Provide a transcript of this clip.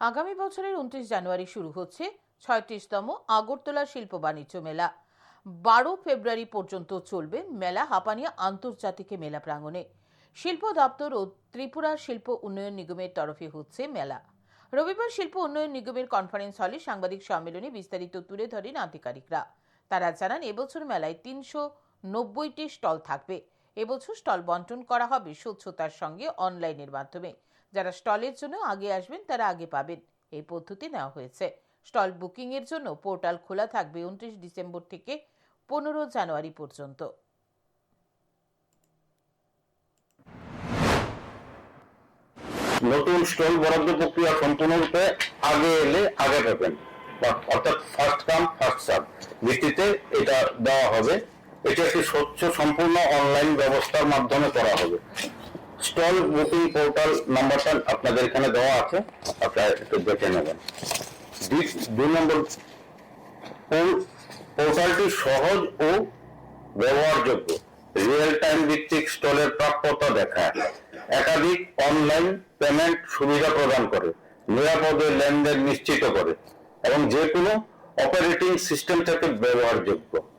আগামী বছরের উনত্রিশ জানুয়ারি শুরু হচ্ছে ছয়ত্রিশতম আগরতলা শিল্প বাণিজ্য মেলা। বারো ফেব্রুয়ারি পর্যন্ত চলবে মেলা হাপানিয়া আন্তর্জাতিক মেলা প্রাঙ্গণে। শিল্প দপ্তর ও ত্রিপুরা শিল্প উন্নয়ন নিগমের তরফে হচ্ছে মেলা। রবিবার শিল্প উন্নয়ন নিগমের কনফারেন্স হলে সাংবাদিক সম্মেলনে বিস্তারিত তুলে ধরেন আধিকারিকরা। তারা জানান, এবছর মেলায় তিনশো নব্বইটি স্টল থাকবে। এবছর স্টল বন্টন করা হবে স্বচ্ছতার সঙ্গে অনলাইনের মাধ্যমে। যারা স্টলের জন্য আগে আসবেন, তারা আগে পাবেন। এই পদ্ধতি নেওয়া হয়েছে। স্টল বুকিং এর জন্য পোর্টাল খোলা থাকবে উনত্রিশ ডিসেম্বর থেকে পনেরো জানুয়ারি পর্যন্ত। নতুন স্টল বরাদ্দ প্রক্রিয়া সম্পূর্ণরূপে আগে এলে আগে পাবেন। অর্থাৎ ফার্স্ট কাম ফার্স্ট সার্ভ ভিত্তিতে এটা দেওয়া হবে। এটি একটি স্বচ্ছ, সম্পূর্ণ অনলাইন ব্যবস্থার মাধ্যমে করা হবে। স্টল বুকিং পোর্টাল নাম্বারটা আপনাদের এখানে দেওয়া আছে। আপনারা একটু দেখে নেবেন। দুই- নম্বর পোর্টালটি সহজ ও ব্যবহারযোগ্য? রিয়েল টাইম ভিত্তিক স্টলের প্রাপ্যতা দেখায়। একাধিক অনলাইন পেমেন্ট সুবিধা প্রদান করে, নিরাপদে লেনদেন নিশ্চিত করে এবং যে কোনো অপারেটিং সিস্টেম থেকে ব্যবহারযোগ্য।